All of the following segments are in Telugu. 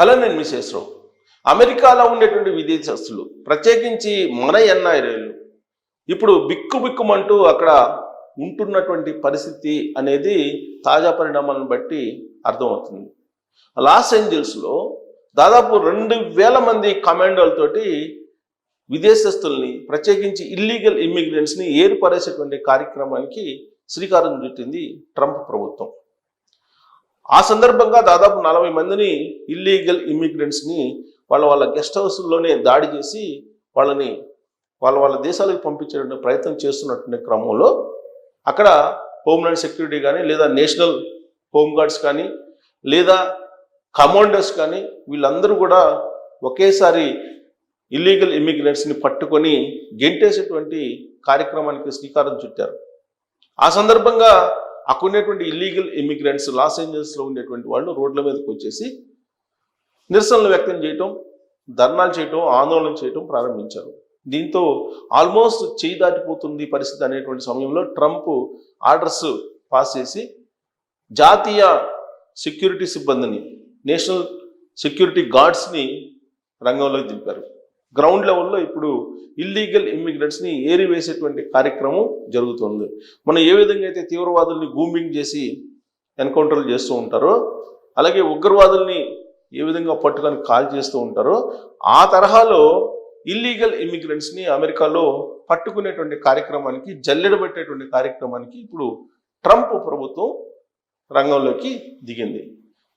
హలో నేను మిసేశ్వరావు అమెరికాలో ఉండేటువంటి విదేశస్తులు ప్రత్యేకించి మన ఎన్ఐరేలు ఇప్పుడు బిక్కు బిక్కుమంటూ అక్కడ ఉంటున్నటువంటి పరిస్థితి అనేది తాజా పరిణామాలను బట్టి అర్థమవుతుంది. లాస్ ఏంజల్స్లో దాదాపు రెండు వేల మంది కమాండోలతోటి విదేశస్తుల్ని ప్రత్యేకించి ఇల్లీగల్ ఇమ్మిగ్రెంట్స్ని ఏర్పరేసేటువంటి కార్యక్రమానికి శ్రీకారం చుట్టింది ట్రంప్ ప్రభుత్వం. ఆ సందర్భంగా దాదాపు నలభై మందిని ఇల్లీగల్ ఇమ్మిగ్రెంట్స్ని వాళ్ళ వాళ్ళ గెస్ట్ హౌస్లోనే దాడి చేసి వాళ్ళని వాళ్ళ వాళ్ళ దేశాలకు పంపించే ప్రయత్నం చేస్తున్నటువంటి క్రమంలో అక్కడ హోమ్లాండ్ సెక్యూరిటీ కానీ లేదా నేషనల్ హోమ్ గార్డ్స్ కానీ లేదా కమాండర్స్ కానీ వీళ్ళందరూ కూడా ఒకేసారి ఇల్లీగల్ ఇమ్మిగ్రెంట్స్ని పట్టుకొని గెంటేసేటువంటి కార్యక్రమానికి శ్రీకారం చుట్టారు. ఆ సందర్భంగా అక్కడ ఉన్నటువంటి ఇల్లీగల్ ఇమిగ్రెంట్స్ లాస్ ఏంజల్స్లో ఉండేటువంటి వాళ్ళు రోడ్ల మీదకి వచ్చేసి నిరసనలు వ్యక్తం చేయటం ధర్నాలు చేయటం ఆందోళన చేయటం ప్రారంభించారు. దీంతో ఆల్మోస్ట్ చేయి దాటిపోతుంది పరిస్థితి అనేటువంటి సమయంలో ట్రంప్ ఆర్డర్స్ పాస్ చేసి జాతీయ సెక్యూరిటీ సిబ్బందిని నేషనల్ సెక్యూరిటీ గార్డ్స్ని రంగంలోకి దింపారు. గ్రౌండ్ లెవెల్లో ఇప్పుడు ఇల్లీగల్ ఇమ్మిగ్రెంట్స్ని ఏరివేసేటువంటి కార్యక్రమం జరుగుతుంది. మనం ఏ విధంగా అయితే తీవ్రవాదుల్ని గూమింగ్ చేసి ఎన్కౌంటర్లు చేస్తూ ఉంటారో అలాగే ఉగ్రవాదుల్ని ఏ విధంగా పట్టుకొని కాల్ చేస్తూ ఉంటారో ఆ తరహాలో ఇల్లీగల్ ఇమ్మిగ్రెంట్స్ని అమెరికాలో పట్టుకునేటువంటి కార్యక్రమానికి జల్లెడబెట్టేటువంటి కార్యక్రమానికి ఇప్పుడు ట్రంప్ ప్రభుత్వం రంగంలోకి దిగింది.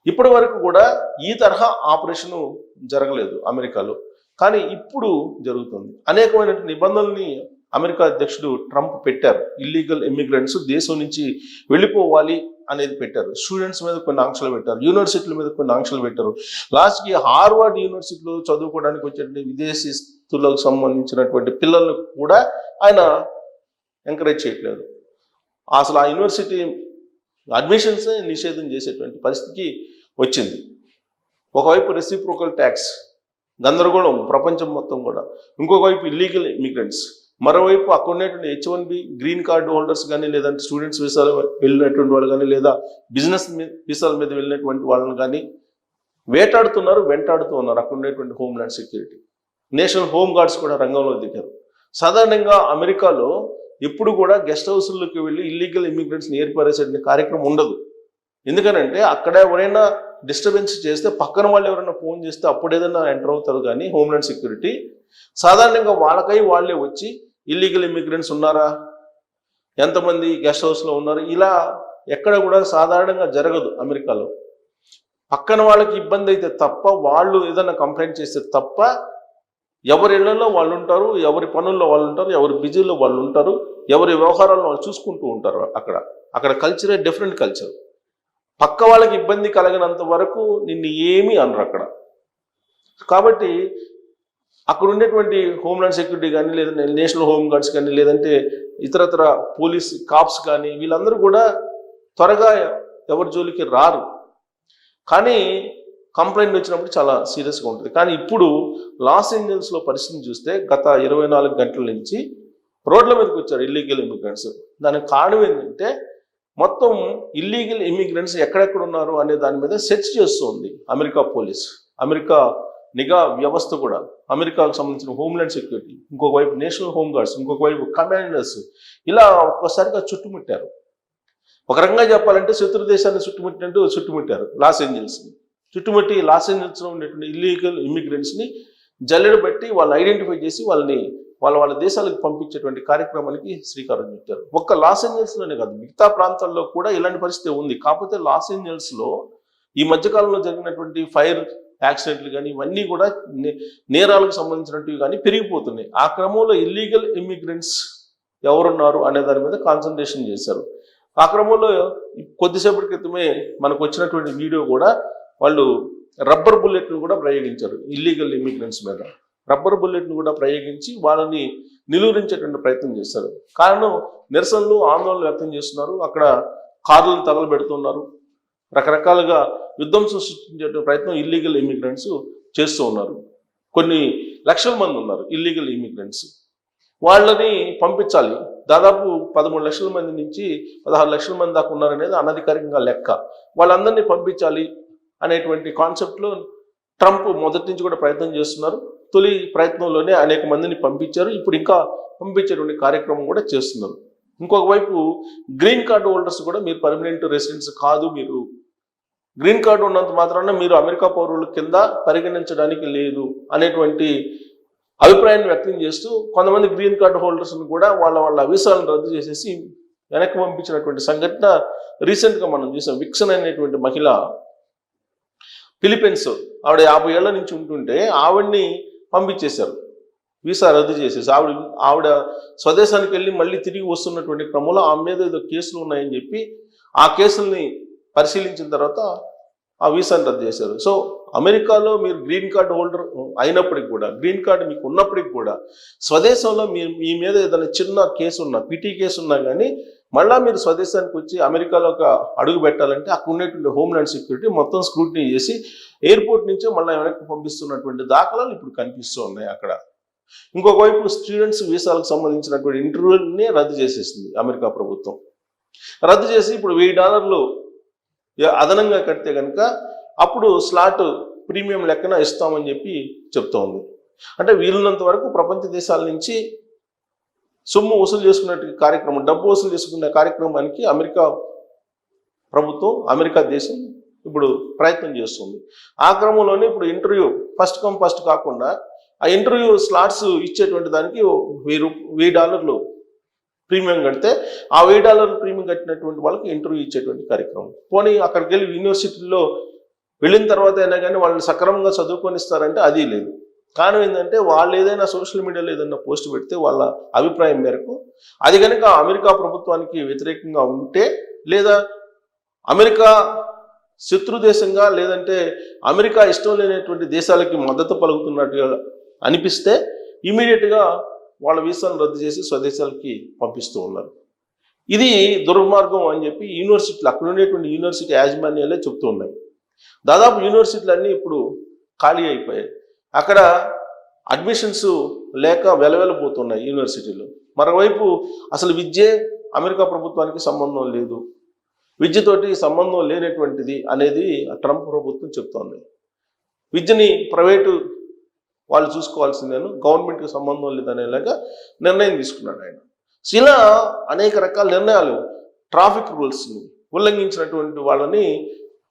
ఇప్పటి వరకు కూడా ఈ తరహా ఆపరేషను జరగలేదు అమెరికాలో. కానీ ఇప్పుడు జరుగుతుంది. అనేకమైన నిబంధనల్ని అమెరికా అధ్యక్షుడు ట్రంప్ పెట్టారు. ఇల్లీగల్ ఇమ్మిగ్రెంట్స్ దేశం నుంచి వెళ్ళిపోవాలి అనేది పెట్టారు. స్టూడెంట్స్ మీద కొన్ని ఆంక్షలు పెట్టారు. యూనివర్సిటీల మీద కొన్ని ఆంక్షలు పెట్టారు. లాస్ట్కి హార్వర్డ్ యూనివర్సిటీలో చదువుకోవడానికి వచ్చేటువంటి విదేశీస్తులకు సంబంధించినటువంటి పిల్లలను కూడా ఆయన ఎంకరేజ్ చేయట్లేదు. అసలు ఆ యూనివర్సిటీ అడ్మిషన్స్ నిషేధం చేసేటువంటి పరిస్థితికి వచ్చింది. ఒకవైపు రెసిప్రోకల్ ట్యాక్స్ గందరగోళం ప్రపంచం మొత్తం కూడా. ఇంకొక వైపు ఇల్లీగల్ ఇమిగ్రెంట్స్ మరోవైపు అక్కడ ఉన్నటువంటి H one B green card holders కానీ లేదంటే స్టూడెంట్స్ వీసాలు వెళ్ళినటువంటి వాళ్ళు కానీ లేదా బిజినెస్ వీసాల మీద వెళ్ళినటువంటి వాళ్ళని కానీ వేటాడుతున్నారు వెంటాడుతూ ఉన్నారు అక్కడ ఉండేటువంటి homeland security national home guards కూడా రంగంలో దిగారు. సాధారణంగా అమెరికాలో ఎప్పుడు కూడా గెస్ట్ హౌస్లోకి వెళ్ళి ఇల్లీగల్ ఇమిగ్రెంట్స్ని ఏర్పరేసే కార్యక్రమం ఉండదు. ఎందుకనంటే అక్కడ ఎవరైనా డిస్టర్బెన్స్ చేస్తే పక్కన వాళ్ళు ఎవరైనా ఫోన్ చేస్తే అప్పుడు ఏదైనా ఎంటర్ అవుతారు కానీ హోమ్లాండ్ సెక్యూరిటీ సాధారణంగా వాళ్ళకై వాళ్ళే వచ్చి ఇల్లీగల్ ఇమిగ్రెంట్స్ ఉన్నారా? ఎంతమంది గెస్ట్ హౌస్లో ఉన్నారు? ఇలా ఎక్కడ కూడా సాధారణంగా జరగదు అమెరికాలో. పక్కన వాళ్ళకి ఇబ్బంది అయితే తప్ప వాళ్ళు ఏదైనా కంప్లైంట్ చేస్తే తప్ప ఎవరి ఇళ్ళలో వాళ్ళు ఉంటారు ఎవరి పనుల్లో వాళ్ళు ఉంటారు ఎవరి బిజీలో వాళ్ళు ఉంటారు ఎవరి వ్యవహారాలను వాళ్ళు చూసుకుంటూ ఉంటారు అక్కడ. అక్కడ కల్చరే డిఫరెంట్ కల్చర్ పక్క వాళ్ళకి ఇబ్బంది కలగనంత వరకు నిన్ను ఏమీ అనరు అక్కడ. కాబట్టి అక్కడ ఉండేటువంటి హోమ్లాండ్ సెక్యూరిటీ కానీ లేదంటే నేషనల్ హోమ్ గార్డ్స్ కానీ లేదంటే ఇతరతర పోలీస్ కాప్స్ కానీ వీళ్ళందరూ కూడా త్వరగా ఎవరి జోలికి రారు. కానీ కంప్లైంట్ వచ్చినప్పుడు చాలా సీరియస్గా ఉంటుంది. కానీ ఇప్పుడు లాస్ ఏంజల్స్లో పరిస్థితిని చూస్తే గత ఇరవై నాలుగు గంటల నుంచి రోడ్ల మీదకి వచ్చారు ఇల్లీగల్ ఇమిగ్రెంట్స్ దానికి కారణం ఏంటంటే మొత్తం ఇల్లీగల్ ఇమిగ్రెంట్స్ ఎక్కడెక్కడ ఉన్నారు అనే దాని మీద సెర్చ్ చేస్తుంది అమెరికా పోలీస్. అమెరికా నిఘా వ్యవస్థ కూడా. అమెరికాకు సంబంధించిన హోమ్లాండ్ సెక్యూరిటీ ఇంకొక వైపు నేషనల్ హోమ్ గార్డ్స్ ఇంకొక వైపు కమాండర్స్ ఇలా ఒక్కసారిగా చుట్టుముట్టారు. ఒక రకంగా చెప్పాలంటే శత్రు దేశాన్ని చుట్టుముట్టినట్టు చుట్టుముట్టారు లాస్ ఏంజల్స్ని చుట్టుముట్టి లాస్ ఏంజల్స్లో ఉండేటువంటి ఇల్లీగల్ ఇమిగ్రెంట్స్ని జల్లెడ పెట్టి వాళ్ళు ఐడెంటిఫై చేసి వాళ్ళని వాళ్ళ వాళ్ళ దేశాలకు పంపించేటువంటి కార్యక్రమానికి శ్రీకారం చుట్టారు. ఒక్క లాస్ ఏంజల్స్లోనే కాదు మిగతా ప్రాంతాల్లో కూడా ఇలాంటి పరిస్థితి ఉంది. కాకపోతే లాస్ ఏంజల్స్లో ఈ మధ్యకాలంలో జరిగినటువంటి ఫైర్ యాక్సిడెంట్లు కానీ ఇవన్నీ కూడా నే- నేరాలకు సంబంధించినవి కానీ పెరిగిపోతున్నాయి. ఆ క్రమంలో ఇల్లీగల్ ఇమ్మిగ్రెంట్స్ ఎవరున్నారు అనే దాని మీద కాన్సన్ట్రేషన్ చేశారు. ఆ క్రమంలో కొద్దిసేపటి క్రితమే మనకు వచ్చినటువంటి వీడియో కూడా వాళ్ళు రబ్బర్ బుల్లెట్ను కూడా ప్రయోగించారు ఇల్లీగల్ ఇమ్మిగ్రెంట్స్ మీద. రబ్బర్ బుల్లెట్ను కూడా ప్రయోగించి వాళ్ళని నిలువరించేటువంటి ప్రయత్నం చేశారు కారణం నిరసనలు ఆందోళన వ్యక్తం చేస్తున్నారు. అక్కడ కార్లను తగలబెడుతున్నారు. రకరకాలుగా విధ్వంసం సృష్టించే ప్రయత్నం ఇల్లీగల్ ఇమిగ్రెంట్స్ చేస్తూ ఉన్నారు. కొన్ని లక్షల మంది ఉన్నారు ఇల్లీగల్ ఇమిగ్రెంట్స్ వాళ్ళని పంపించాలి. దాదాపు పదమూడు లక్షల మంది నుంచి పదహారు లక్షల మంది దాకా ఉన్నారనేది అనధికారికంగా లెక్క. వాళ్ళందరినీ పంపించాలి అనేటువంటి కాన్సెప్ట్లో ట్రంప్ మొదటి నుంచి కూడా ప్రయత్నం చేస్తున్నారు. తొలి ప్రయత్నంలోనే అనేక మందిని పంపించారు. ఇప్పుడు ఇంకా పంపించేటువంటి కార్యక్రమం కూడా చేస్తున్నారు. ఇంకొక వైపు గ్రీన్ కార్డు హోల్డర్స్ కూడా మీరు పర్మనెంట్ రెసిడెంట్స్ కాదు మీరు. గ్రీన్ కార్డు ఉన్నంత మాత్రాన మీరు అమెరికా పౌరుల కింద పరిగణించడానికి లేదు అనేటువంటి అభిప్రాయాన్ని వ్యక్తం చేస్తూ కొంతమంది గ్రీన్ కార్డు హోల్డర్స్ని కూడా వాళ్ళ వాళ్ళ వీసాలను రద్దు చేసేసి వెనక్కి పంపించినటువంటి సంఘటన రీసెంట్గా మనం చూసాం. విక్సన్ అనేటువంటి మహిళ ఫిలిపీన్స్ ఆవిడ యాభై ఏళ్ళ నుంచి ఉంటుంటే ఆవిడ్ని పంపించేశారు. వీసా రద్దు చేసేసి ఆవిడ ఆవిడ స్వదేశానికి వెళ్ళి మళ్ళీ తిరిగి వస్తున్నటువంటి క్రమంలో ఆమె మీద ఏదో కేసులు ఉన్నాయని చెప్పి ఆ కేసుల్ని పరిశీలించిన తర్వాత ఆ వీసాని రద్దు చేశారు. సో అమెరికాలో మీరు గ్రీన్ కార్డు హోల్డర్ అయినప్పటికి కూడా గ్రీన్ కార్డు మీకు ఉన్నప్పటికి కూడా స్వదేశంలో మీ మీ మీద ఏదైనా చిన్న కేసు ఉన్నా పిటి కేసు ఉన్నా కానీ మళ్ళా మీరు స్వదేశానికి వచ్చి అమెరికాలో ఒక అడుగు పెట్టాలంటే అక్కడ ఉండేటువంటి హోమ్లాండ్ సెక్యూరిటీ మొత్తం స్క్రూటినీ చేసి ఎయిర్పోర్ట్ నుంచే మళ్ళీ వెనక్కి పంపిస్తున్నటువంటి దాఖలాలు ఇప్పుడు కనిపిస్తూ ఉన్నాయి అక్కడ. ఇంకొక వైపు స్టూడెంట్స్ వీసాలకు సంబంధించినటువంటి ఇంటర్వ్యూని రద్దు చేసేసింది అమెరికా ప్రభుత్వం. రద్దు చేసి ఇప్పుడు వెయ్యి డాలర్లు అదనంగా కడితే కనుక అప్పుడు స్లాట్ ప్రీమియం లెక్కన ఇస్తామని చెప్పి చెప్తోంది. అంటే వీలున్నంత వరకు ప్రపంచ దేశాల నుంచి సొమ్ము వసూలు చేసుకునే కార్యక్రమం డబ్బు వసూలు చేసుకునే కార్యక్రమానికి అమెరికా ప్రభుత్వం అమెరికా దేశం ఇప్పుడు ప్రయత్నం చేస్తుంది. ఆ క్రమంలోనే ఇప్పుడు ఇంటర్వ్యూ ఫస్ట్ కమ్ ఫస్ట్ కాకుండా ఆ ఇంటర్వ్యూ స్లాట్స్ ఇచ్చేటువంటి దానికి వెయ్యి వెయ్యి డాలర్లు ప్రీమియం కడితే ఆ వెయ్యి డాలర్లు ప్రీమియం కట్టినటువంటి వాళ్ళకి ఇంటర్వ్యూ ఇచ్చేటువంటి కార్యక్రమం. పోనీ అక్కడికి వెళ్ళి యూనివర్సిటీలో వెళ్ళిన తర్వాత అయినా కానీ వాళ్ళని సక్రమంగా చదువుకొని ఇస్తారంటే అది లేదు. కారణం ఏంటంటే వాళ్ళు ఏదైనా సోషల్ మీడియాలో ఏదైనా పోస్ట్ పెడితే వాళ్ళ అభిప్రాయం మేరకు అది కనుక అమెరికా ప్రభుత్వానికి వ్యతిరేకంగా ఉంటే లేదా అమెరికా శత్రు దేశంగా లేదంటే అమెరికా ఇష్టం లేనటువంటి దేశాలకి మద్దతు పలుకుతున్నట్టుగా అనిపిస్తే ఇమీడియట్గా వాళ్ళ వీసాను రద్దు చేసి స్వదేశాలకి పంపిస్తూ ఉన్నారు. ఇది దుర్మార్గం అని చెప్పి యూనివర్సిటీలు అక్కడ ఉండేటువంటి యూనివర్సిటీ యాజమాన్యాలే చెప్తూ ఉన్నాయి. దాదాపు యూనివర్సిటీలన్నీ ఇప్పుడు ఖాళీ అయిపోయాయి. అక్కడ అడ్మిషన్స్ లేక వెలవెలబోతున్నాయి యూనివర్సిటీలు. మరోవైపు అసలు విద్యే అమెరికా ప్రభుత్వానికి సంబంధం లేదు. విద్యతోటి సంబంధం లేనటువంటిది అనేది ట్రంప్ ప్రభుత్వం చెప్తోంది. విద్యని ప్రైవేటు వాళ్ళు చూసుకోవాల్సిందేను గవర్నమెంట్కి సంబంధం లేదనేలాగా నిర్ణయం తీసుకున్నాడు ఆయన. ఇలా అనేక రకాల నిర్ణయాలు ట్రాఫిక్ రూల్స్ని ఉల్లంఘించినటువంటి వాళ్ళని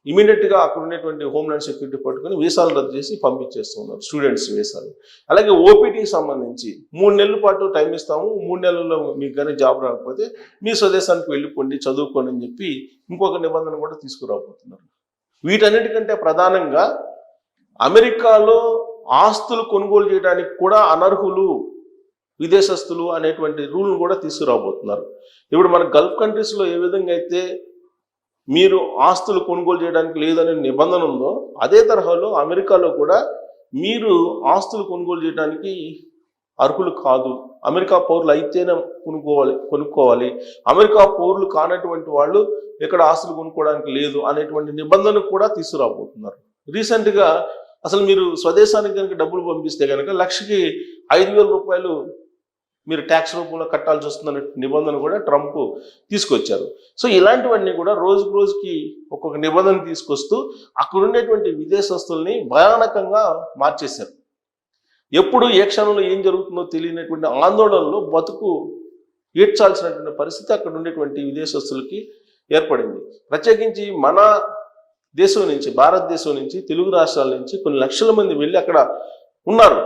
ఇమీడియట్గా అక్కడ ఉన్నటువంటి హోమ్లాండ్ సెక్యూరిటీ పట్టుకొని వీసాలు రద్దు చేసి పంపించేస్తున్నారు స్టూడెంట్స్ వీసాలు. అలాగే ఓపీటీకి సంబంధించి మూడు నెలల పాటు టైం ఇస్తాము. మూడు నెలల్లో మీకు కానీ జాబ్ రాకపోతే మీ స్వదేశానికి వెళ్ళిపోండి చదువుకోండి అని చెప్పి ఇంకొక నిబంధన కూడా తీసుకురాబోతున్నారు. వీటన్నిటికంటే ప్రధానంగా అమెరికాలో ఆస్తులు కొనుగోలు చేయడానికి కూడా అనర్హులు విదేశస్తులు అనేటువంటి రూల్ను కూడా తీసుకురాబోతున్నారు. ఇప్పుడు మన గల్ఫ్ కంట్రీస్లో ఏ విధంగా అయితే మీరు ఆస్తులు కొనుగోలు చేయడానికి లేదనే నిబంధన ఉందో అదే తరహాలో అమెరికాలో కూడా మీరు ఆస్తులు కొనుగోలు చేయడానికి అర్హులు కాదు. అమెరికా పౌరులు అయితేనే కొనుక్కోవాలి కొనుక్కోవాలి. అమెరికా పౌరులు కానటువంటి వాళ్ళు ఇక్కడ ఆస్తులు కొనుక్కోవడానికి లేదు అనేటువంటి నిబంధన కూడా తీసుకురాబోతున్నారు. రీసెంట్గా అసలు మీరు స్వదేశానికి కనుక డబ్బులు పంపిస్తే కనుక లక్షకి ఐదు వేల రూపాయలు మీరు ట్యాక్స్ రూపంలో కట్టాల్సి వస్తుందన్న నిబంధన కూడా ట్రంప్ తీసుకొచ్చారు. సో ఇలాంటివన్నీ కూడా రోజుకు రోజుకి ఒక్కొక్క నిబంధన తీసుకొస్తూ అక్కడ ఉండేటువంటి విదేశస్తుల్ని భయానకంగా మార్చేశారు. ఎప్పుడు ఏ క్షణంలో ఏం జరుగుతుందో తెలియనటువంటి ఆందోళనలో బతుకు ఏడ్చాల్సినటువంటి పరిస్థితి అక్కడ ఉండేటువంటి విదేశస్తులకి ఏర్పడింది. ప్రత్యేకించి మన దేశం నుంచి భారతదేశం నుంచి తెలుగు రాష్ట్రాల నుంచి కొన్ని లక్షల మంది వెళ్ళి అక్కడ ఉన్నారు.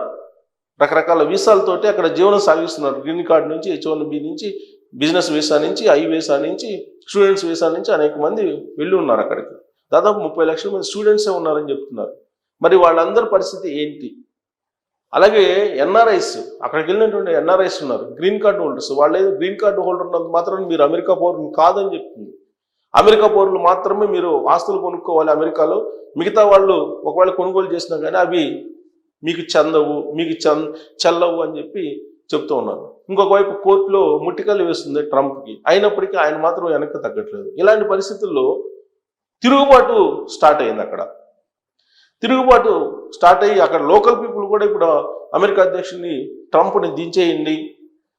రకరకాల వీసాలతోటి అక్కడ జీవనం సాగిస్తున్నారు. గ్రీన్ కార్డ్ నుంచి హెచ్ వన్ బి నుంచి బిజినెస్ వీసా నుంచి ఐ వీసా నుంచి స్టూడెంట్స్ వీసా నుంచి అనేక మంది వెళ్ళి ఉన్నారు అక్కడికి. దాదాపు ముప్పై లక్షల మంది స్టూడెంట్సే ఉన్నారని చెప్తున్నారు. మరి వాళ్ళందరి పరిస్థితి ఏంటి? అలాగే ఎన్ఆర్ఐస్ అక్కడికి వెళ్ళినటువంటి ఎన్ఆర్ఐస్ ఉన్నారు. గ్రీన్ కార్డు హోల్డర్స్ వాళ్ళు ఏదో గ్రీన్ కార్డు హోల్డర్ ఉన్నంత మాత్రం మీరు అమెరికా పౌరులు కాదని చెప్తుంది. అమెరికా పౌరులు మాత్రమే మీరు ఆస్తులు కొనుక్కోవాలి అమెరికాలో. మిగతా వాళ్ళు ఒకవేళ కొనుగోలు చేసినా కానీ అవి మీకు చెందవు మీకు చంద చల్లవు అని చెప్పి చెప్తూ ఉన్నారు. ఇంకొక వైపు కోర్టులో ముట్టికలు వేస్తుంది ట్రంప్కి. అయినప్పటికీ ఆయన మాత్రం వెనక్కి తగ్గట్లేదు. ఇలాంటి పరిస్థితుల్లో తిరుగుబాటు స్టార్ట్ అయింది అక్కడ. తిరుగుబాటు స్టార్ట్ అయ్యి అక్కడ లోకల్ పీపుల్ కూడా ఇప్పుడు అమెరికా అధ్యక్షుడిని ట్రంప్ని దించేయండి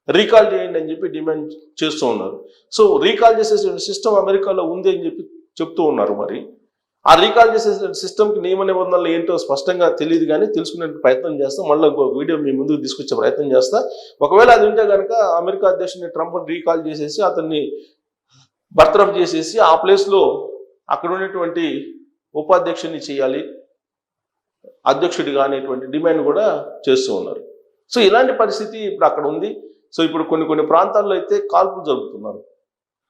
రీకాల్ చేయండి అని చెప్పి డిమాండ్ చేస్తూ ఉన్నారు. సో రీకాల్ చేసే సిస్టమ్ అమెరికాలో ఉంది అని చెప్పి చెప్తూ ఉన్నారు మరి. ఆ రీకాల్ చేసే సిస్టమ్కి నియమ నిబంధనలు ఏంటో స్పష్టంగా తెలియదు కానీ తెలుసుకునే ప్రయత్నం చేస్తాం. మళ్ళీ ఇంకో వీడియో మీ ముందుకు తీసుకొచ్చే ప్రయత్నం చేస్తా. ఒకవేళ అది ఉంటే కనుక అమెరికా అధ్యక్షుడిని ట్రంప్ రీకాల్ చేసేసి అతన్ని బర్తరఫ్ చేసేసి ఆ ప్లేస్లో అక్కడ ఉన్నటువంటి ఉపాధ్యక్షుడిని చేయాలి. అధ్యక్షుడిగా అనేటువంటి డిమాండ్ కూడా చేస్తూ ఉన్నారు. సో ఇలాంటి పరిస్థితి ఇప్పుడు అక్కడ ఉంది. సో ఇప్పుడు కొన్ని కొన్ని ప్రాంతాల్లో అయితే కాల్పులు జరుపుతున్నారు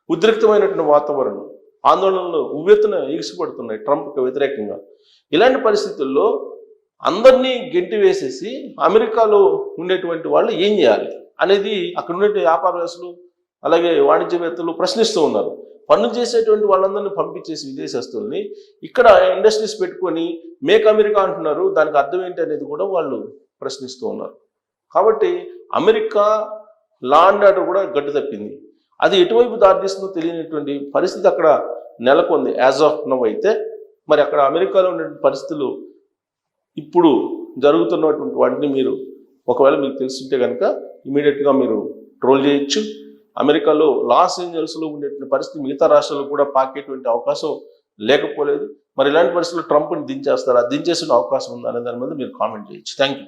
ఉద్రిక్తమైనటువంటి వాతావరణం. ఆందోళనలు ఉవ్వెత్తున ఎగిసిపడుతున్నాయి ట్రంప్కి వ్యతిరేకంగా. ఇలాంటి పరిస్థితుల్లో అందరినీ గెంటి వేసేసి అమెరికాలో ఉండేటువంటి వాళ్ళు ఏం చేయాలి అనేది అక్కడ ఉండే వ్యాపారవేత్తలు అలాగే వాణిజ్యవేత్తలు ప్రశ్నిస్తూ ఉన్నారు. పనులు చేసేటువంటి వాళ్ళందరినీ పంపించేసి విదేశస్తుల్ని ఇక్కడ ఇండస్ట్రీస్ పెట్టుకొని మేక్ అమెరికా అంటున్నారు దానికి అర్థం ఏంటి అనేది కూడా వాళ్ళు ప్రశ్నిస్తూ ఉన్నారు. కాబట్టి అమెరికా లాండ్ ఆర్డర్ కూడా గడ్డు తప్పింది. అది ఎటువైపు దారితీస్తుందో తెలియనటువంటి పరిస్థితి అక్కడ నెలకొంది యాజ్ ఆఫ్ నవ్ అయితే మరి అక్కడ అమెరికాలో ఉన్న పరిస్థితులు ఇప్పుడు జరుగుతున్నటువంటి వాటిని మీరు ఒకవేళ మీకు తెలుసుంటే కనుక ఇమీడియట్గా మీరు ట్రోల్ చేయొచ్చు. అమెరికాలో లాస్ ఏంజల్స్లో ఉండేటువంటి పరిస్థితి మిగతా రాష్ట్రాలకు కూడా పాకేటువంటి అవకాశం లేకపోలేదు. మరి ఇలాంటి పరిస్థితుల్లో ట్రంప్ని దించేస్తారా? దించేసిన అవకాశం ఉందా అనే దాని మీద మీరు కామెంట్ చేయొచ్చు. Thank you